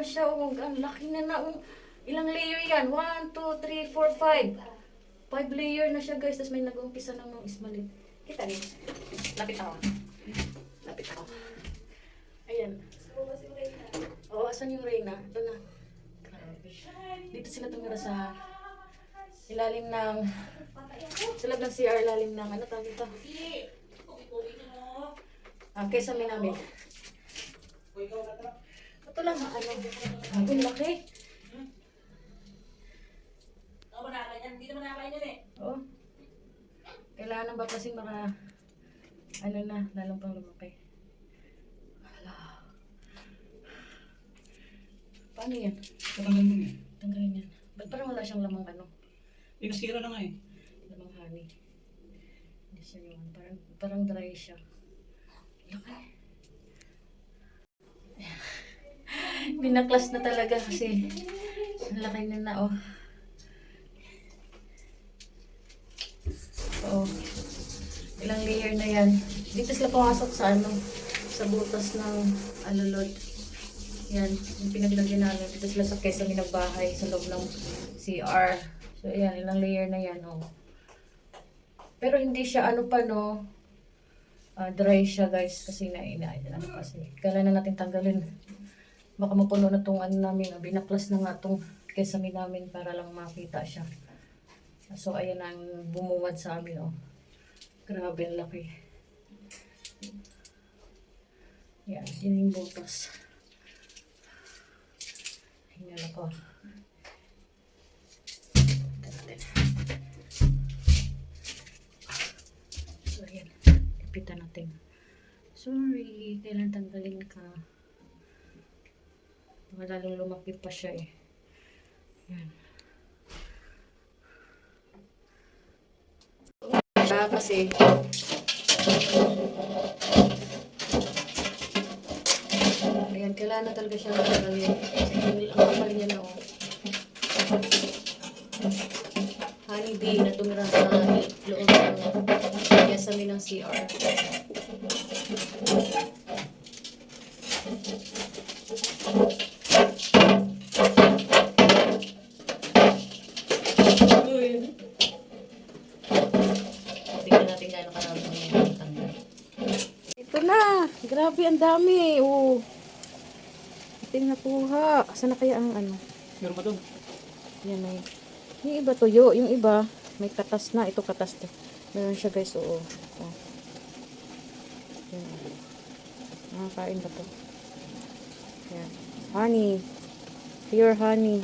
na siya. Oh, ang laki na na. Oh. Ilang layer yan? 1, 2, 3, 4, 5. 5 layer na siya guys. Tapos may nag-umpisa ng mga ismalit. Kita niyo. Lapit ako. Lapit ako. Ayan. Oo, oh, asan yung Reyna? Ito na. Grabe. Dito sila tumira sa ilalim ng sa loob ng CR, ilalim ng ano tawag ito? Ah, kesa may namin. Ito lang, ano? Ang laki. Oo. Kailangan ng baklasin para ano na, lalong pang lumaki. Hala. Paano yan? Katanggal mo eh. Tanggalin yan. Ba't parang wala siyang lamang ano? Eh, nasira na nga eh. Lamang honey. Hindi siya yun. Parang, parang dry siya. Laki. Binaklas na talaga kasi laki na na oh. Oh. Ilang layer na yan. Dito sila pumasok sa ano, sa butas ng alulod. Yan, yung pinaglagyan namin. Dito sila sa kesame ng bahay, sa loob ng CR. So, ayan, ilang layer na yan, oh. Pero hindi siya, ano pa, no, ah, dry siya, guys, kasi na, ina, ano kasi. Kailangan na natin tanggalin. Baka mapuno na tong ano namin, binaklas na nga tong kesame namin para lang makita siya. So, ayan ang bumungad sa amin, oh. Grabe, ang laki. Yan, yun yung butas. Hingal ako. Natin. So, ayan. Ipitan natin. Sorry, kailan tanggalin ka. Baka lalong lumaki pa siya eh. Yan. Siya kasi Ayan, kailangan na talaga siya. Kasi ang kapal niya na oh. Honey bee na tumira sa loob ng kesame ng CR. Tingnan natin gaano karami tanggal. Ito na! Grabe, ang dami. Oh. Ito yung nakuha. Saan na kaya ang ano? Meron pa doon. Yan ay. Yung iba tuyo, yung iba may katas na. Ito katas to. Meron siya guys, oo. Oh. Yan. Nakakain ba to? Yan. Honey. Pure honey.